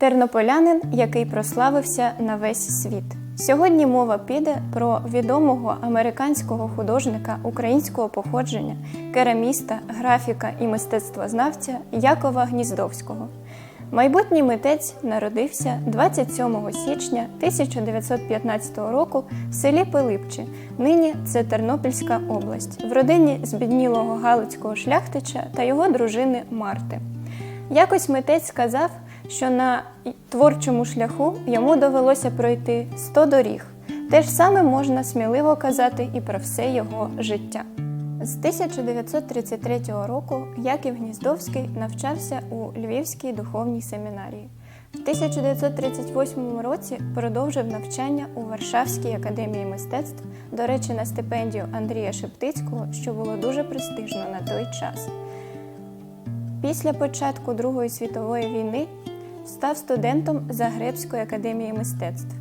Тернополянин, який прославився на весь світ. Сьогодні мова піде про відомого американського художника українського походження, кераміста, графіка і мистецтвознавця Якова Гніздовського. Майбутній митець народився 27 січня 1915 року в селі Пилипчі. Нині це Тернопільська область, в родині збіднілого галицького шляхтича та його дружини Марти. Якось митець сказав, що на творчому шляху йому довелося пройти 100 доріг. Те ж саме можна сміливо казати і про все його життя. З 1933 року Яків Гніздовський навчався у Львівській духовній семінарії. В 1938 році продовжив навчання у Варшавській академії мистецтв, до речі, на стипендію Андрія Шептицького, що було дуже престижно на той час. Після початку Другої світової війни став студентом Загребської академії мистецтв.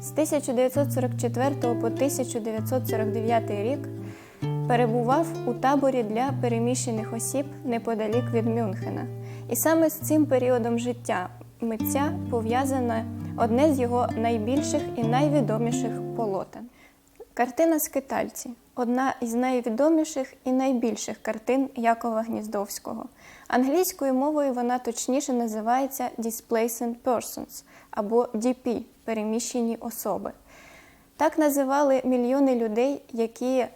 З 1944 по 1949 рік перебував у таборі для переміщених осіб неподалік від Мюнхена. І саме з цим періодом життя митця пов'язане одне з його найбільших і найвідоміших полотен. Картина Скитальці одна із найвідоміших і найбільших картин Якова Гніздовського. Англійською мовою вона точніше називається Displaced Persons або DP переміщені особи. Так називали мільйони людей, які е,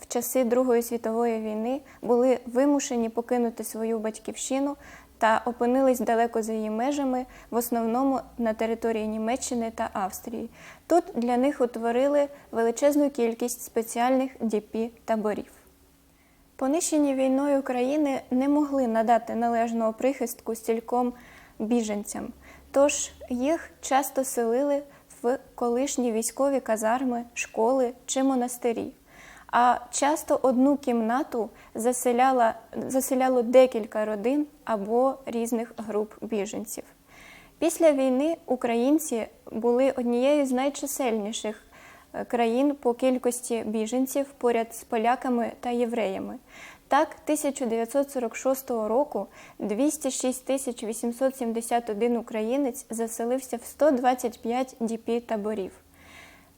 в часи Другої світової війни були вимушені покинути свою батьківщину та опинились далеко за її межами, в основному на території Німеччини та Австрії. Тут для них утворили величезну кількість спеціальних дп таборів. Понищені війною країни не могли надати належного прихистку стільком біженцям, тож їх часто селили в колишні військові казарми, школи чи монастирі. А часто одну кімнату заселяла, заселяло декілька родин або різних груп біженців. Після війни українці були однією з найчисельніших е, країн по кількості біженців поряд з поляками та євреями. Так, 1946 року 206 тисяч 871 українець заселився в 125 дп таборів.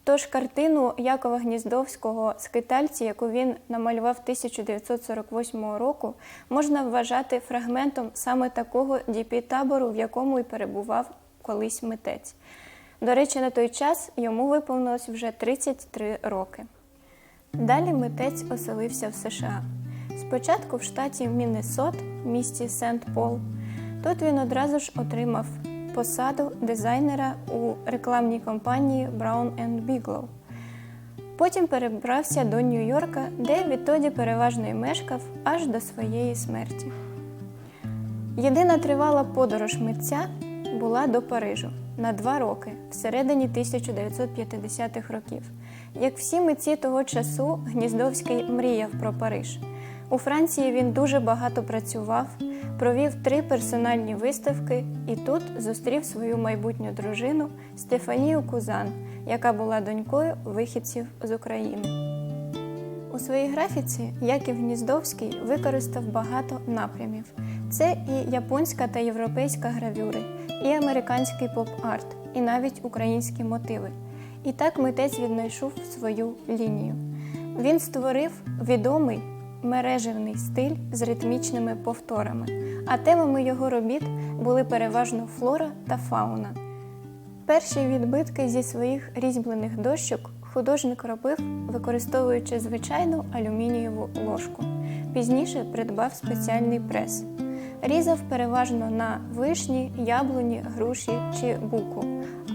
Тож картину Якова Гніздовського Скитальці, яку він намалював 1948 року, можна вважати фрагментом саме такого діпі-табору, в якому і перебував колись митець. До речі, на той час йому виповнилось вже 33 роки. Далі митець оселився в США. Спочатку в штаті Міннесот, місті Сент-Пол. Тут він одразу ж отримав посаду дизайнера у рекламній компанії Brown Bigelow. Потім перебрався до Нью-Йорка, де відтоді переважно й мешкав аж до своєї смерті. Єдина тривала подорож митця була до Парижу на два роки всередині 1950-х років. Як всі митці того часу, Гніздовський мріяв про Париж. У Франції він дуже багато працював, провів три персональні виставки і тут зустрів свою майбутню дружину Стефанію Кузан, яка була донькою вихідців з України. У своїй графіці Яків Гніздовський використав багато напрямів. Це і японська та європейська гравюри, і американський поп-арт, і навіть українські мотиви. І так митець віднайшов свою лінію. Він створив відомий мережевний стиль з ритмічними повторами, а темами його робіт були переважно флора та фауна. Перші відбитки зі своїх різьблених дощок художник робив, використовуючи звичайну алюмінієву ложку. Пізніше придбав спеціальний прес. Різав переважно на вишні, яблуні, груші чи буку,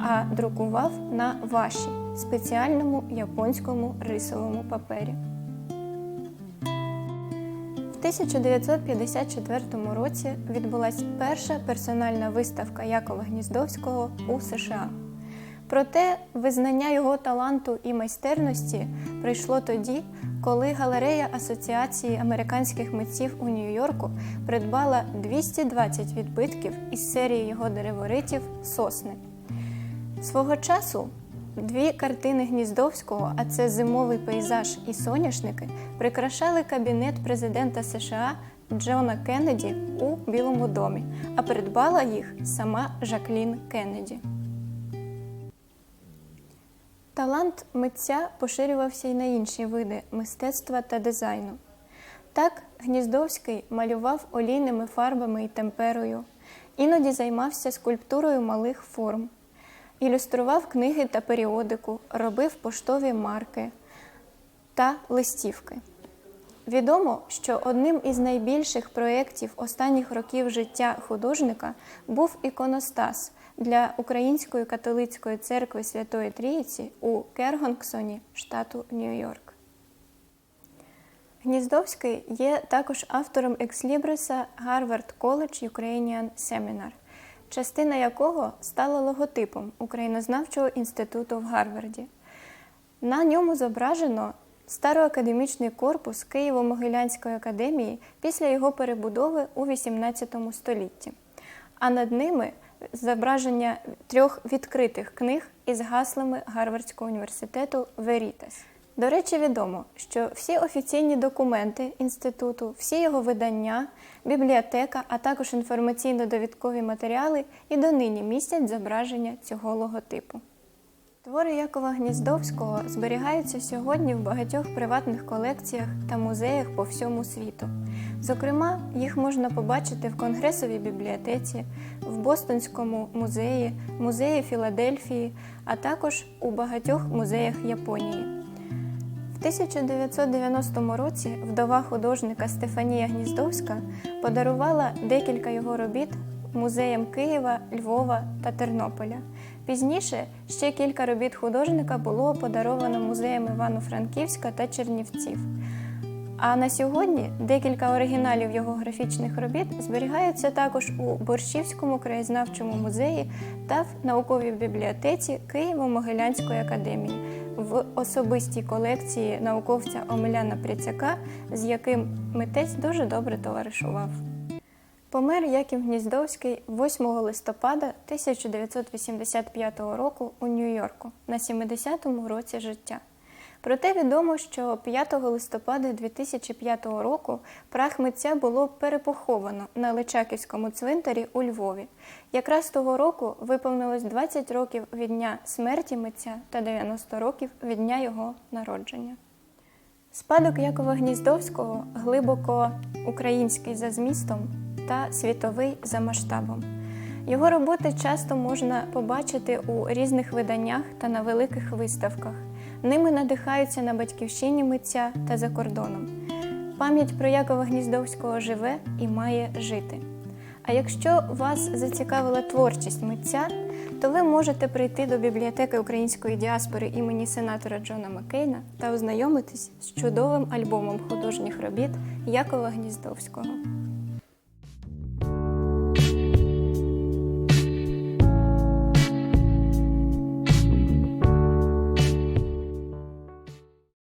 а друкував на ваші спеціальному японському рисовому папері. В 1954 році відбулася перша персональна виставка Якова Гніздовського у США. Проте визнання його таланту і майстерності прийшло тоді, коли галерея Асоціації американських митців у Нью-Йорку придбала 220 відбитків із серії його дереворитів Сосни. Свого часу дві картини Гніздовського, а це зимовий пейзаж і соняшники, прикрашали кабінет президента США Джона Кеннеді у Білому домі, а придбала їх сама Жаклін Кеннеді. Талант митця поширювався й на інші види мистецтва та дизайну. Так, Гніздовський малював олійними фарбами і темперою, іноді займався скульптурою малих форм, ілюстрував книги та періодику, робив поштові марки та листівки. Відомо, що одним із найбільших проєктів останніх років життя художника був іконостас для Української католицької церкви Святої Трійці у Кергонксоні, штату Нью-Йорк. Гніздовський є також автором екслібриса Harvard College Ukrainian Seminar, частина якого стала логотипом Українознавчого інституту в Гарварді. На ньому зображено староакадемічний корпус Києво-Могилянської академії після його перебудови у XVIII столітті, а над ними зображення трьох відкритих книг із гаслами Гарвардського університету Veritas. До речі, відомо, що всі офіційні документи інституту, всі його видання, бібліотека, а також інформаційно-довідкові матеріали і донині містять зображення цього логотипу. Твори Якова Гніздовського зберігаються сьогодні в багатьох приватних колекціях та музеях по всьому світу. Зокрема, їх можна побачити в Конгресовій бібліотеці, в Бостонському музеї, музеї Філадельфії, а також у багатьох музеях Японії. В 1990 році вдова художника Стефанія Гніздовська подарувала декілька його робіт музеям Києва, Львова та Тернополя. Пізніше ще кілька робіт художника було подаровано музеям Івано-Франківська та Чернівців. А на сьогодні декілька оригіналів його графічних робіт зберігаються також у Борщівському краєзнавчому музеї та в науковій бібліотеці Києво-Могилянської академії в особистій колекції науковця Омеляна Пряцяка, з яким митець дуже добре товаришував. Помер Яків Гніздовський 8 листопада 1985 року у Нью-Йорку на 70-му році життя. Проте відомо, що 5 листопада 2005 року прах митця було перепоховано на Личаківському цвинтарі у Львові. Якраз того року виповнилось 20 років від дня смерті митця та 90 років від дня його народження. Спадок Якова Гніздовського глибоко український за змістом та світовий за масштабом. Його роботи часто можна побачити у різних виданнях та на великих виставках. Ними надихаються на батьківщині митця та за кордоном. Пам'ять про Якова Гніздовського живе і має жити. А якщо вас зацікавила творчість митця, то ви можете прийти до бібліотеки української діаспори імені сенатора Джона Маккейна та ознайомитись з чудовим альбомом художніх робіт Якова Гніздовського.